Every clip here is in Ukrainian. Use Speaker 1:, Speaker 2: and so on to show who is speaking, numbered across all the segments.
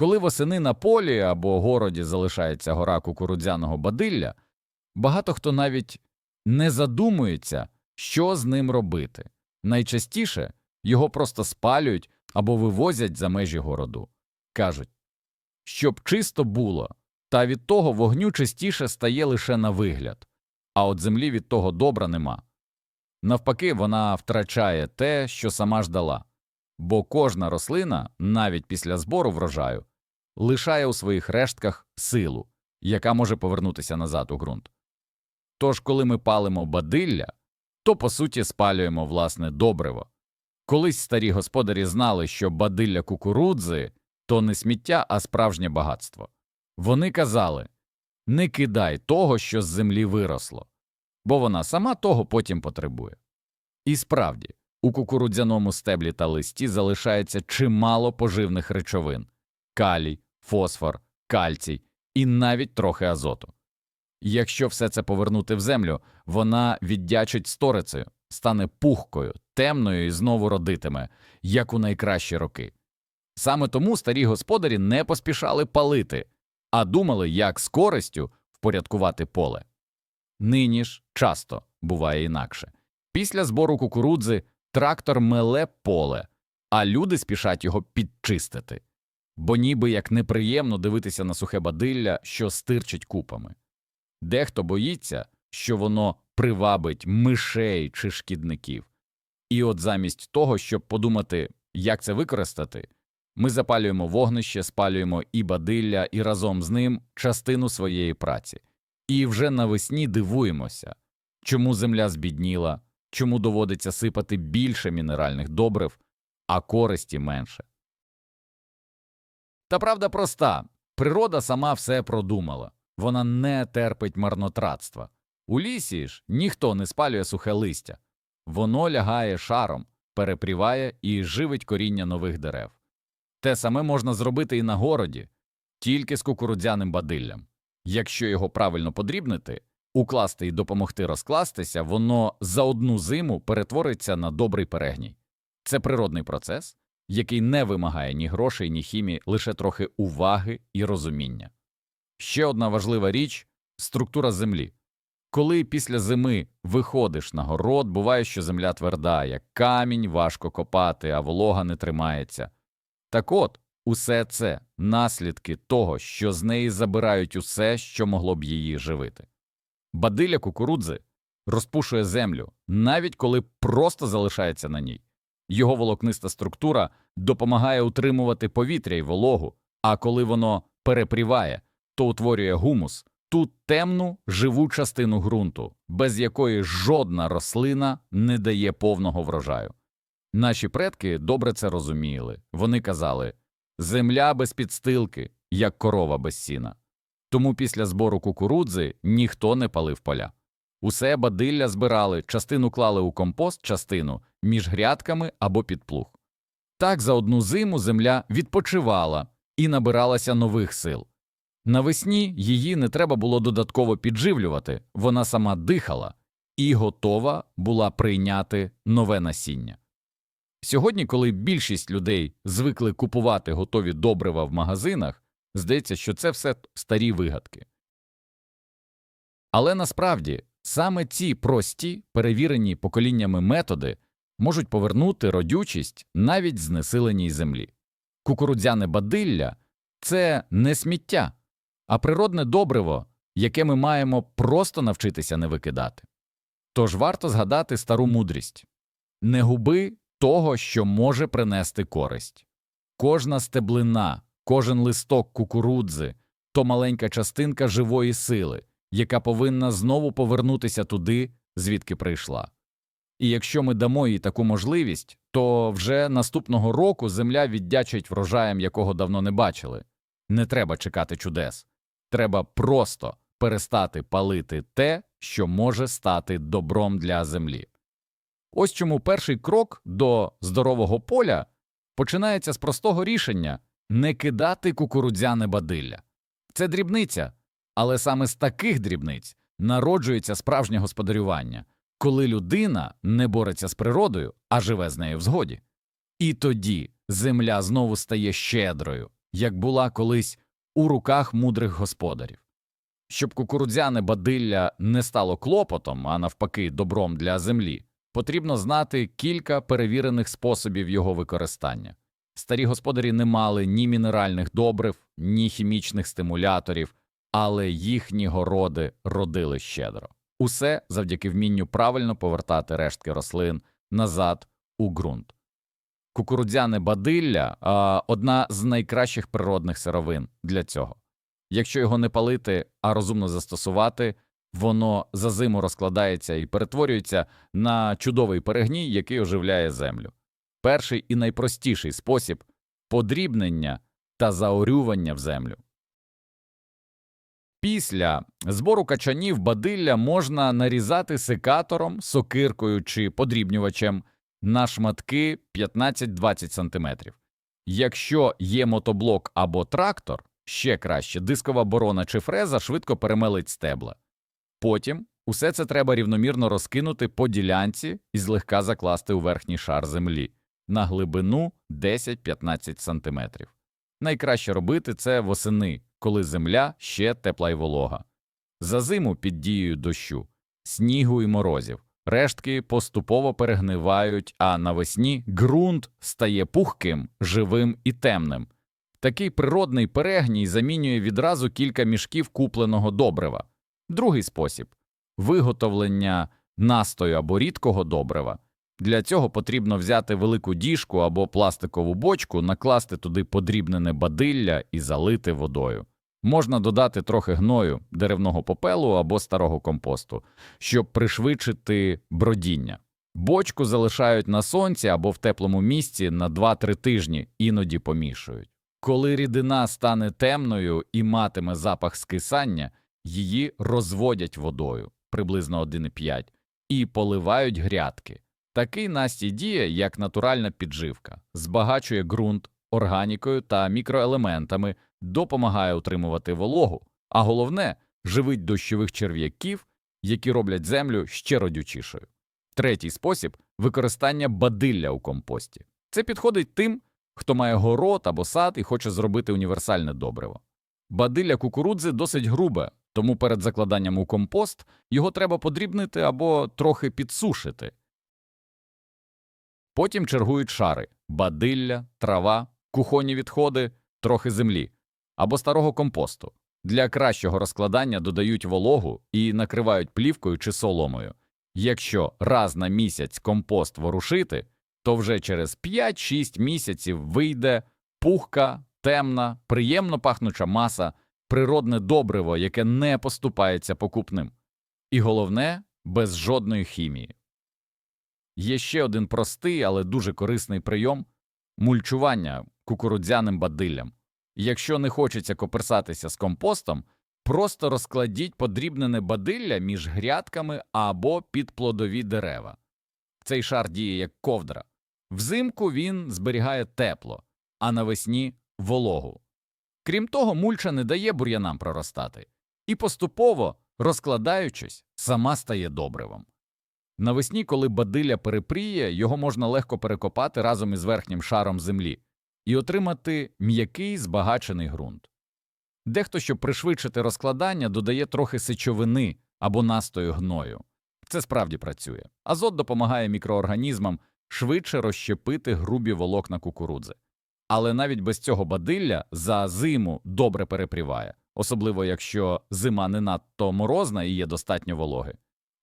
Speaker 1: Коли восени на полі або городі залишається гора кукурудзяного бадилля, багато хто навіть не задумується, що з ним робити. Найчастіше його просто спалюють або вивозять за межі городу. Кажуть, щоб чисто було, та від того вогню частіше стає лише на вигляд, а от землі від того добра нема. Навпаки, вона втрачає те, що сама ж дала, бо кожна рослина, навіть після збору врожаю, лишає у своїх рештках силу, яка може повернутися назад у ґрунт. Тож, коли ми палимо бадилля, то по суті спалюємо власне добриво. Колись старі господарі знали, що бадилля кукурудзи то не сміття, а справжнє багатство. Вони казали не кидай того, що з землі виросло, бо вона сама того потім потребує. І справді, у кукурудзяному стеблі та листі залишається чимало поживних речовин калій, фосфор, кальцій і навіть трохи азоту. Якщо все це повернути в землю, вона віддячить сторицею, стане пухкою, темною і знову родитиме, як у найкращі роки. Саме тому старі господарі не поспішали палити, а думали, як з користю впорядкувати поле. Нині ж часто буває інакше. Після збору кукурудзи трактор меле поле, а люди спішать його підчистити, бо ніби як неприємно дивитися на сухе бадилля, що стирчить купами. Дехто боїться, що воно привабить мишей чи шкідників. І от замість того, щоб подумати, як це використати, ми запалюємо вогнище, спалюємо і бадилля, і разом з ним частину своєї праці. І вже навесні дивуємося, чому земля збідніла, чому доводиться сипати більше мінеральних добрив, а користі менше. Та правда проста природа сама все продумала вона не терпить марнотратства. У лісі ж ніхто не спалює сухе листя, воно лягає шаром, перепріває і живить коріння нових дерев. Те саме можна зробити і на городі, тільки з кукурудзяним бадиллям. Якщо його правильно подрібнити, укласти і допомогти розкластися, воно за одну зиму перетвориться на добрий перегній. Це природний процес, який не вимагає ні грошей, ні хімії, лише трохи уваги і розуміння. Ще одна важлива річ структура землі. Коли після зими виходиш на город, буває, що земля тверда, як камінь, важко копати, а волога не тримається. Так от, усе це наслідки того, що з неї забирають усе, що могло б її живити. Бадилля кукурудзи розпушує землю, навіть коли просто залишається на ній. Його волокниста структура допомагає утримувати повітря й вологу, а коли воно перепріває, то утворює гумус, ту темну живу частину ґрунту, без якої жодна рослина не дає повного врожаю. Наші предки добре це розуміли. Вони казали земля без підстилки, як корова без сіна. Тому після збору кукурудзи ніхто не палив поля. Усе бадилля збирали, частину клали у компост, частину між грядками або під плуг. Так за одну зиму земля відпочивала і набиралася нових сил. Навесні її не треба було додатково підживлювати, вона сама дихала і готова була прийняти нове насіння. Сьогодні, коли більшість людей звикли купувати готові добрива в магазинах, здається, що це все старі вигадки. Але насправді саме ці прості, перевірені поколіннями методи можуть повернути родючість навіть знесиленій землі. Кукурудзяне бадилля це не сміття, а природне добриво, яке ми маємо просто навчитися не викидати. Тож варто згадати стару мудрість не губи того, що може принести користь. Кожна стеблина, кожен листок кукурудзи то маленька частинка живої сили, яка повинна знову повернутися туди, звідки прийшла. І якщо ми дамо їй таку можливість, то вже наступного року земля віддячить врожаєм, якого давно не бачили. Не треба чекати чудес. Треба просто перестати палити те, що може стати добром для землі. Ось чому перший крок до здорового поля починається з простого рішення не кидати кукурудзяне бадилля. Це дрібниця, але саме з таких дрібниць народжується справжнє господарювання, коли людина не бореться з природою, а живе з нею в згоді. І тоді земля знову стає щедрою, як була колись у руках мудрих господарів. Щоб кукурудзяне бадилля не стало клопотом, а навпаки, добром для землі, потрібно знати кілька перевірених способів його використання. Старі господарі не мали ні мінеральних добрив, ні хімічних стимуляторів, але їхні городи родили щедро. Усе завдяки вмінню правильно повертати рештки рослин назад у ґрунт. Кукурудзяне бадилля одна з найкращих природних сировин для цього. Якщо його не палити, а розумно застосувати, воно за зиму розкладається і перетворюється на чудовий перегній, який оживляє землю. Перший і найпростіший спосіб подрібнення та заорювання в землю. Після збору качанів бадилля можна нарізати секатором, сокиркою чи подрібнювачем на шматки 15-20 см. Якщо є мотоблок або трактор, ще краще дискова борона чи фреза швидко перемелить стебла. Потім усе це треба рівномірно розкинути по ділянці і злегка закласти у верхній шар землі на глибину 10-15 см. Найкраще робити це восени, коли земля ще тепла й волога. За зиму під дією дощу, снігу і морозів. Рештки поступово перегнивають, а навесні ґрунт стає пухким, живим і темним. Такий природний перегній замінює відразу кілька мішків купленого добрива. Другий спосіб виготовлення настою або рідкого добрива. Для цього потрібно взяти велику діжку або пластикову бочку, накласти туди подрібнене бадилля і залити водою. Можна додати трохи гною, деревного попелу або старого компосту, щоб пришвидшити бродіння. Бочку залишають на сонці або в теплому місці на 2-3 тижні, іноді помішують. Коли рідина стане темною і матиме запах скисання, її розводять водою приблизно 1,5 і поливають грядки. Такий настій діє як натуральна підживка, збагачує ґрунт органікою та мікроелементами, допомагає утримувати вологу, а головне живить дощових черв'яків, які роблять землю ще родючішою. Третій спосіб використання бадилля у компості. Це підходить тим, хто має город або сад і хоче зробити універсальне добриво. Бадилля кукурудзи досить грубе, тому перед закладанням у компост його треба подрібнити або трохи підсушити. Потім чергують шари бадилля, трава, кухонні відходи, трохи землі або старого компосту. Для кращого розкладання додають вологу і накривають плівкою чи соломою. Якщо раз на місяць компост ворушити, то вже через 5-6 місяців вийде пухка, темна, приємно пахнуча маса, природне добриво, яке не поступається покупним. І головне без жодної хімії. Є ще один простий, але дуже корисний прийом мульчування кукурудзяним бадиллям. Якщо не хочеться коперсатися з компостом, просто розкладіть подрібнене бадилля між грядками або під плодові дерева. Цей шар діє як ковдра. Взимку він зберігає тепло, а навесні вологу. Крім того, мульча не дає бур'янам проростати і поступово, розкладаючись, сама стає добривом. Навесні, коли бадилля перепріє, його можна легко перекопати разом із верхнім шаром землі і отримати м'який збагачений ґрунт. Дехто, щоб пришвидшити розкладання, додає трохи сечовини або настою гною. Це справді працює. Азот допомагає мікроорганізмам швидше розщепити грубі волокна кукурудзи. Але навіть без цього бадилля за зиму добре перепріває, особливо якщо зима не надто морозна і є достатньо вологи.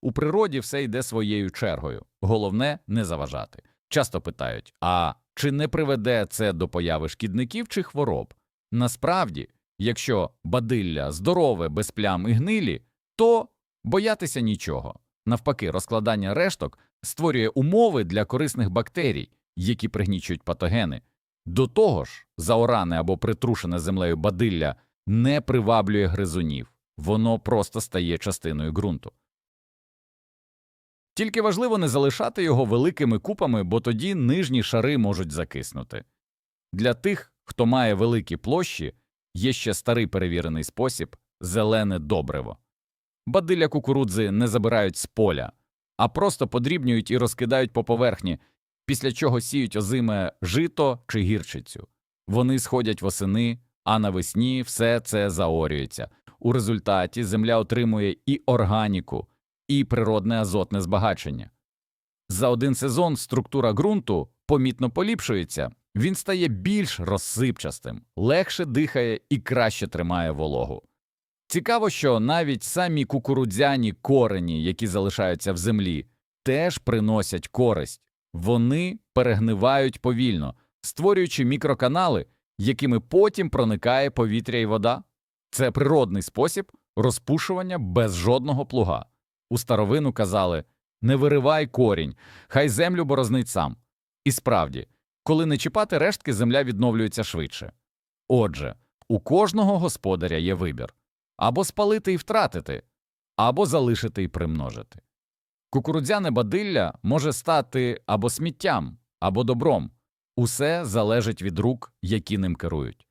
Speaker 1: У природі все йде своєю чергою, головне не заважати. Часто питають: а чи не приведе це до появи шкідників чи хвороб? Насправді, якщо бадилля здорове, без плям і гнилі, то боятися нічого. Навпаки, розкладання решток створює умови для корисних бактерій, які пригнічують патогени. До того ж, заоране або притрушене землею бадилля не приваблює гризунів, воно просто стає частиною ґрунту. Тільки важливо не залишати його великими купами, бо тоді нижні шари можуть закиснути. Для тих, хто має великі площі, є ще старий перевірений спосіб зелене добриво. Бадилля кукурудзи не забирають з поля, а просто подрібнюють і розкидають по поверхні, після чого сіють озиме жито чи гірчицю. Вони сходять восени, а навесні все це заорюється. У результаті земля отримує і органіку, і природне азотне збагачення. За один сезон структура ґрунту помітно поліпшується, він стає більш розсипчастим, легше дихає і краще тримає вологу. Цікаво, що навіть самі кукурудзяні корені, які залишаються в землі, теж приносять користь. Вони перегнивають повільно, створюючи мікроканали, якими потім проникає повітря і вода. Це природний спосіб розпушування без жодного плуга. У старовину казали не виривай корінь, хай землю борознить сам. І справді, коли не чіпати рештки, земля відновлюється швидше. Отже, у кожного господаря є вибір або спалити і втратити, або залишити і примножити. Кукурудзяне бадилля може стати або сміттям, або добром. Усе залежить від рук, які ним керують.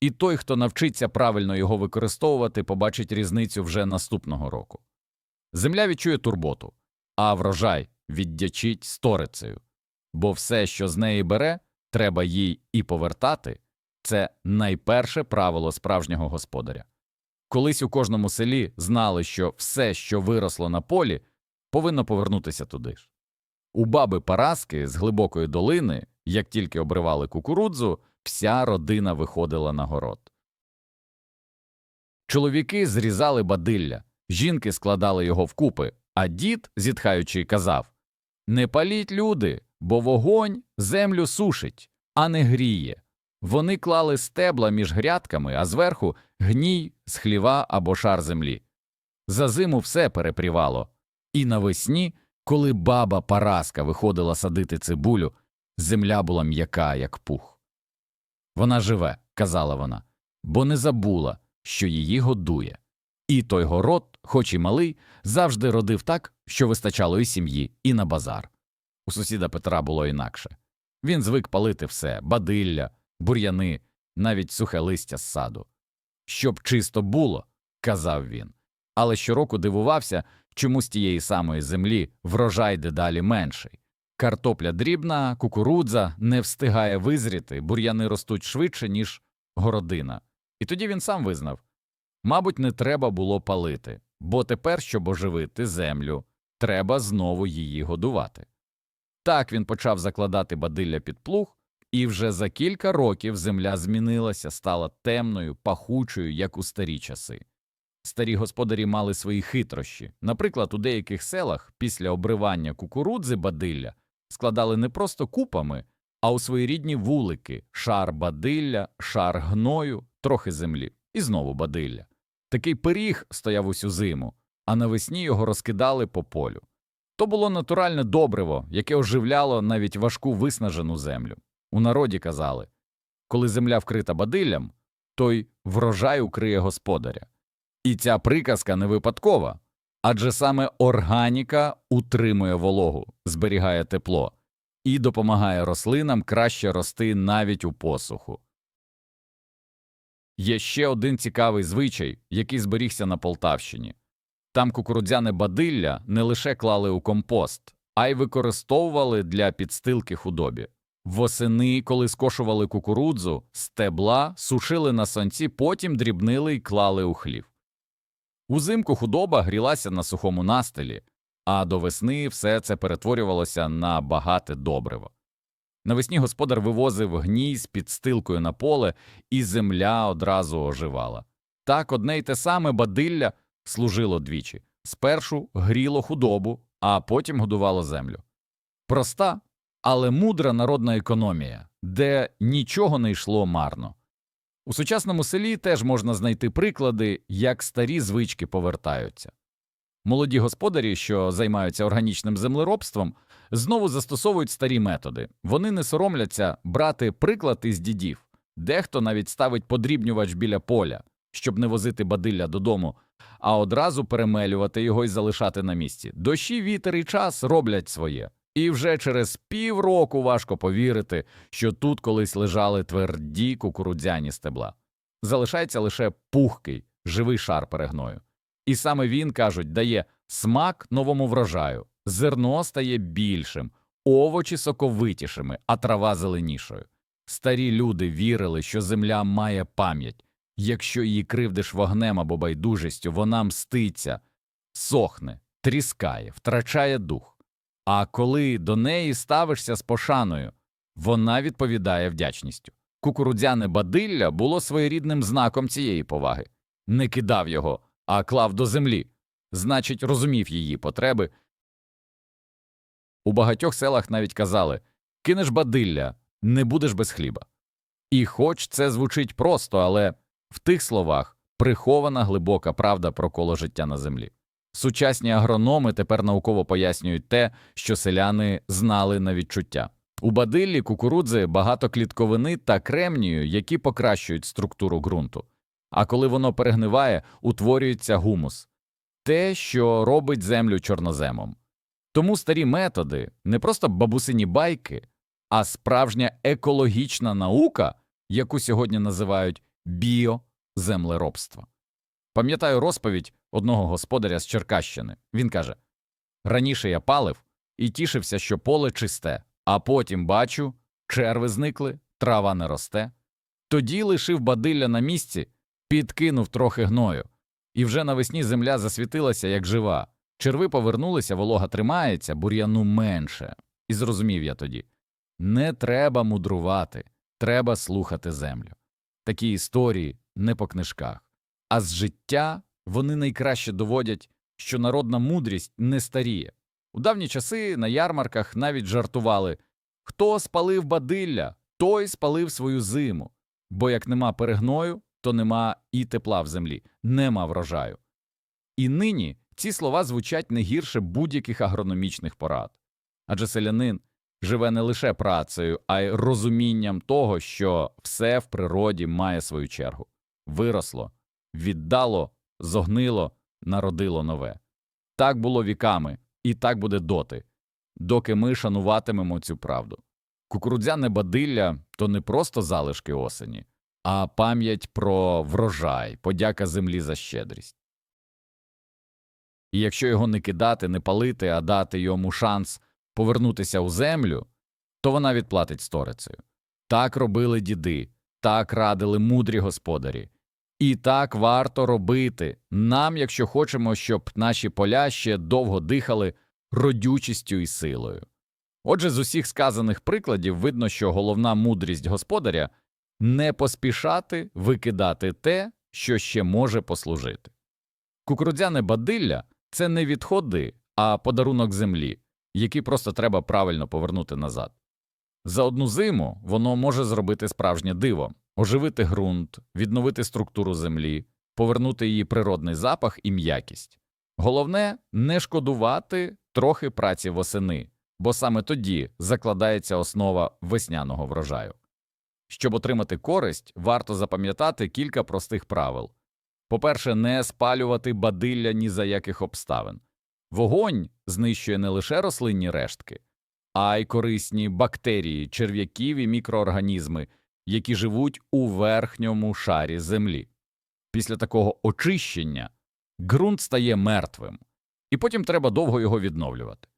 Speaker 1: І той, хто навчиться правильно його використовувати, побачить різницю вже наступного року. Земля відчує турботу, а врожай віддячить сторицею, бо все, що з неї бере, треба їй і повертати це найперше правило справжнього господаря. Колись у кожному селі знали, що все, що виросло на полі, повинно повернутися туди ж. У баби Параски з глибокої долини, як тільки обривали кукурудзу, вся родина виходила на город. Чоловіки зрізали бадилля, жінки складали його вкупи, а дід, зітхаючи, казав Не паліть, люди, бо вогонь землю сушить, а не гріє. Вони клали стебла між грядками, а зверху гній з хліва або шар землі. За зиму все перепрівало, і навесні, коли баба Параска виходила садити цибулю, земля була м'яка, як пух. Вона живе, казала вона, бо не забула, що її годує. І той город, хоч і малий, завжди родив так, що вистачало і сім'ї, і на базар. У сусіда Петра було інакше. Він звик палити все бадилля, бур'яни, навіть сухе листя з саду. Щоб чисто було, казав він, але щороку дивувався, чому з тієї самої землі врожай дедалі менший. Картопля дрібна, кукурудза не встигає визріти, бур'яни ростуть швидше, ніж городина. І тоді він сам визнав мабуть, не треба було палити, бо тепер, щоб оживити землю, треба знову її годувати. Так він почав закладати бадилля під плуг, і вже за кілька років земля змінилася, стала темною, пахучою, як у старі часи. Старі господарі мали свої хитрощі. Наприклад, у деяких селах після обривання кукурудзи бадилля складали не просто купами, а у своєрідні вулики шар бадилля, шар гною, трохи землі, і знову бадилля. Такий пиріг стояв усю зиму, а навесні його розкидали по полю. То було натуральне добриво, яке оживляло навіть важку виснажену землю. У народі казали коли земля вкрита бадиллям, той врожай укриє господаря. І ця приказка не випадкова, адже саме органіка утримує вологу, зберігає тепло і допомагає рослинам краще рости навіть у посуху. Є ще один цікавий звичай, який зберігся на Полтавщині. Там кукурудзяне бадилля не лише клали у компост, а й використовували для підстилки худобі. Восени, коли скошували кукурудзу, стебла сушили на сонці, потім дрібнили й клали у хлів. Узимку худоба грілася на сухому настилі, а до весни все це перетворювалося на багате добриво. Навесні господар вивозив гній з підстилкою на поле, і земля одразу оживала. Так одне й те саме бадилля служило двічі спершу гріло худобу, а потім годувало землю. Проста, але мудра народна економія, де нічого не йшло марно. У сучасному селі теж можна знайти приклади, як старі звички повертаються. Молоді господарі, що займаються органічним землеробством, знову застосовують старі методи. Вони не соромляться брати приклад із дідів, дехто навіть ставить подрібнювач біля поля, щоб не возити бадилля додому, а одразу перемелювати його і залишати на місці. Дощі, вітер і час роблять своє. І вже через півроку важко повірити, що тут колись лежали тверді кукурудзяні стебла. Залишається лише пухкий, живий шар перегною. І саме він, кажуть, дає смак новому врожаю, зерно стає більшим, овочі соковитішими, а трава зеленішою. Старі люди вірили, що земля має пам'ять. Якщо її кривдиш вогнем або байдужістю, вона мститься, сохне, тріскає, втрачає дух. А коли до неї ставишся з пошаною, вона відповідає вдячністю. Кукурудзяне бадилля було своєрідним знаком цієї поваги. Не кидав його, а клав до землі. Значить, розумів її потреби. У багатьох селах навіть казали кинеш бадилля, не будеш без хліба. І хоч це звучить просто, але в тих словах прихована глибока правда про коло життя на землі. Сучасні агрономи тепер науково пояснюють те, що селяни знали на відчуття. У бадиллі кукурудзи багато клітковини та кремнію, які покращують структуру ґрунту. А коли воно перегниває, утворюється гумус те, що робить землю чорноземом. Тому старі методи не просто бабусині байки, а справжня екологічна наука, яку сьогодні називають біоземлеробство. Пам'ятаю розповідь одного господаря з Черкащини. Він каже: раніше я палив і тішився, що поле чисте, а потім бачу, черви зникли, трава не росте. Тоді лишив бадилля на місці, підкинув трохи гною, і вже навесні земля засвітилася як жива. Черви повернулися, волога тримається, бур'яну менше. І зрозумів я тоді не треба мудрувати, треба слухати землю. Такі історії не по книжках, а з життя вони найкраще доводять, що народна мудрість не старіє. У давні часи на ярмарках навіть жартували хто спалив бадилля, той спалив свою зиму, бо як нема перегною, то нема і тепла в землі, нема врожаю. І нині ці слова звучать не гірше будь-яких агрономічних порад. Адже селянин живе не лише працею, а й розумінням того, що все в природі має свою чергу. Виросло, віддало, зогнило, народило нове. Так було віками, і так буде доти, доки ми шануватимемо цю правду. Кукурудзяне бадилля то не просто залишки осені, а пам'ять про врожай, подяка землі за щедрість. І якщо його не кидати, не палити, а дати йому шанс повернутися у землю, то вона відплатить сторицею. Так робили діди, так радили мудрі господарі. І так варто робити нам, якщо хочемо, щоб наші поля ще довго дихали родючістю і силою. Отже, з усіх сказаних прикладів видно, що головна мудрість господаря не поспішати викидати те, що ще може послужити. Кукурудзяне бадилля це не відходи, а подарунок землі, який просто треба правильно повернути назад. За одну зиму воно може зробити справжнє диво оживити ґрунт, відновити структуру землі, повернути її природний запах і м'якість. Головне не шкодувати трохи праці восени, бо саме тоді закладається основа весняного врожаю. Щоб отримати користь, варто запам'ятати кілька простих правил. По-перше, не спалювати бадилля ні за яких обставин. Вогонь знищує не лише рослинні рештки, а й корисні бактерії, черв'яків і мікроорганізми, які живуть у верхньому шарі землі. Після такого очищення ґрунт стає мертвим, і потім треба довго його відновлювати.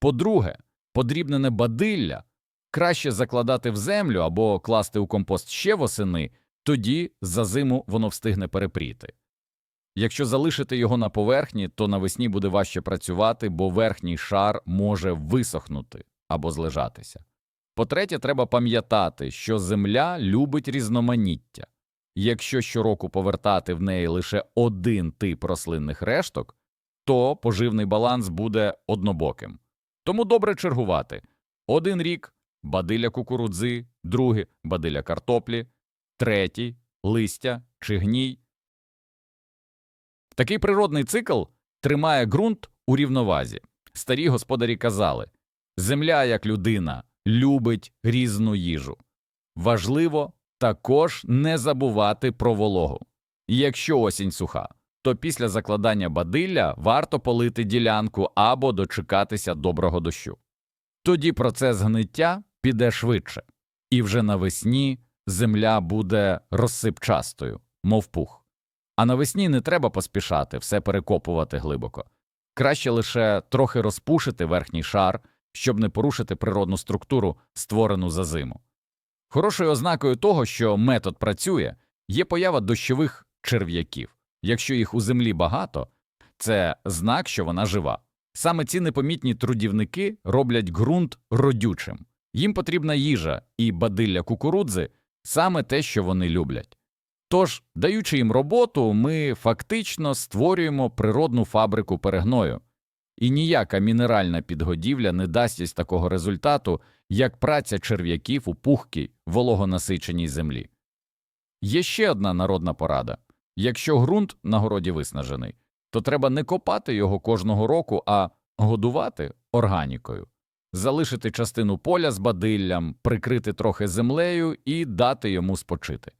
Speaker 1: По-друге, подрібнене бадилля краще закладати в землю або класти у компост ще восени, тоді за зиму воно встигне перепріти. Якщо залишити його на поверхні, то навесні буде важче працювати, бо верхній шар може висохнути або злежатися. По-третє, треба пам'ятати, що земля любить різноманіття. Якщо щороку повертати в неї лише один тип рослинних решток, то поживний баланс буде однобоким. Тому добре чергувати один рік бадиля кукурудзи, другий бадиля картоплі, третій листя чи гній. Такий природний цикл тримає ґрунт у рівновазі. Старі господарі казали земля, як людина, любить різну їжу. Важливо також не забувати про вологу. Якщо осінь суха, то після закладання бадилля варто полити ділянку або дочекатися доброго дощу. Тоді процес гниття піде швидше, і вже навесні земля буде розсипчастою, мов пух. А навесні не треба поспішати все перекопувати глибоко. Краще лише трохи розпушити верхній шар, щоб не порушити природну структуру, створену за зиму. Хорошою ознакою того, що метод працює, є поява дощових черв'яків. Якщо їх у землі багато, це знак, що вона жива. Саме ці непомітні трудівники роблять ґрунт родючим. Їм потрібна їжа і бадилля кукурудзи саме те, що вони люблять. Тож, даючи їм роботу, ми фактично створюємо природну фабрику перегною, і ніяка мінеральна підгодівля не дасть із такого результату, як праця черв'яків у пухкій, вологонасиченій землі. Є ще одна народна порада якщо ґрунт на городі виснажений, то треба не копати його кожного року, а годувати органікою, залишити частину поля з бадиллям, прикрити трохи землею і дати йому спочити.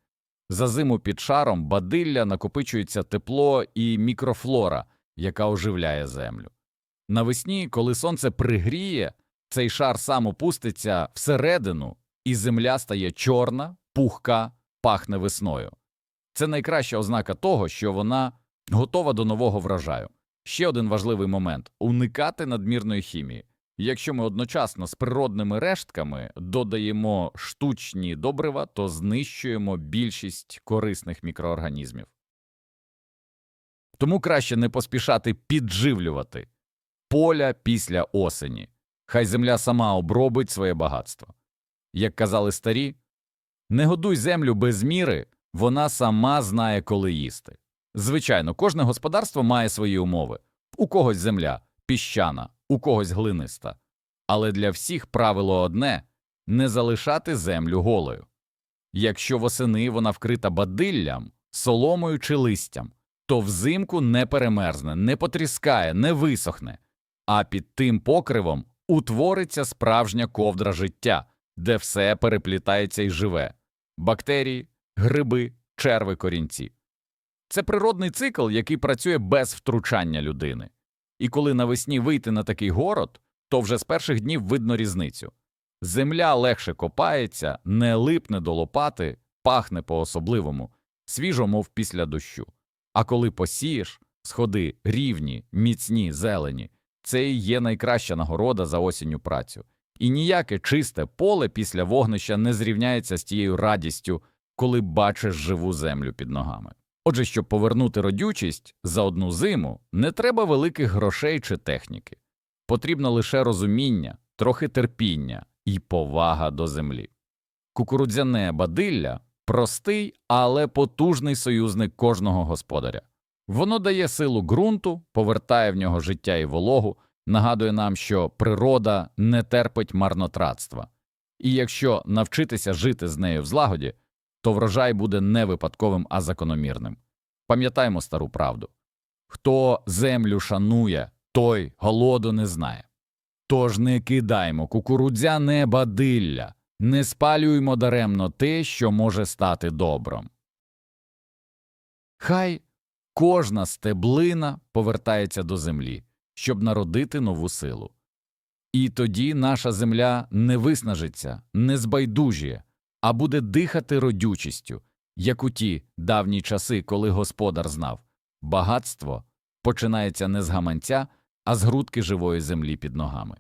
Speaker 1: За зиму під шаром бадилля накопичується тепло і мікрофлора, яка оживляє землю. Навесні, коли сонце пригріє, цей шар сам опуститься всередину, і земля стає чорна, пухка, пахне весною. Це найкраща ознака того, що вона готова до нового врожаю. Ще один важливий момент уникати надмірної хімії. Якщо ми одночасно з природними рештками додаємо штучні добрива, то знищуємо більшість корисних мікроорганізмів. Тому краще не поспішати підживлювати поля після осені. Хай земля сама обробить своє багатство. Як казали старі, не годуй землю без міри, вона сама знає, коли їсти. Звичайно, кожне господарство має свої умови. У когось земля піщана, у когось глиниста. Але для всіх правило одне не залишати землю голою. Якщо восени вона вкрита бадиллям, соломою чи листям, то взимку не перемерзне, не потріскає, не висохне, а під тим покривом утвориться справжня ковдра життя, де все переплітається і живе бактерії, гриби, черви, корінці. Це природний цикл, який працює без втручання людини. І коли навесні вийти на такий город, то вже з перших днів видно різницю. Земля легше копається, не липне до лопати, пахне по-особливому, свіжо, мов після дощу. А коли посієш, сходи рівні, міцні, зелені, це і є найкраща нагорода за осінню працю. І ніяке чисте поле після вогнища не зрівняється з тією радістю, коли бачиш живу землю під ногами. Отже, щоб повернути родючість за одну зиму, не треба великих грошей чи техніки. Потрібно лише розуміння, трохи терпіння і повага до землі. Кукурудзяне бадилля простий, але потужний союзник кожного господаря. Воно дає силу ґрунту, повертає в нього життя і вологу, нагадує нам, що природа не терпить марнотратства. І якщо навчитися жити з нею в злагоді, то врожай буде не випадковим, а закономірним. Пам'ятаймо стару правду хто землю шанує, той голоду не знає. Тож не кидаймо кукурудзяне бадилля, не спалюймо даремно те, що може стати добром. Хай кожна стеблина повертається до землі, щоб народити нову силу. І тоді наша земля не виснажиться, не збайдужіє, а буде дихати родючістю, як у ті давні часи, коли господар знав багатство починається не з гаманця, а з грудки живої землі під ногами.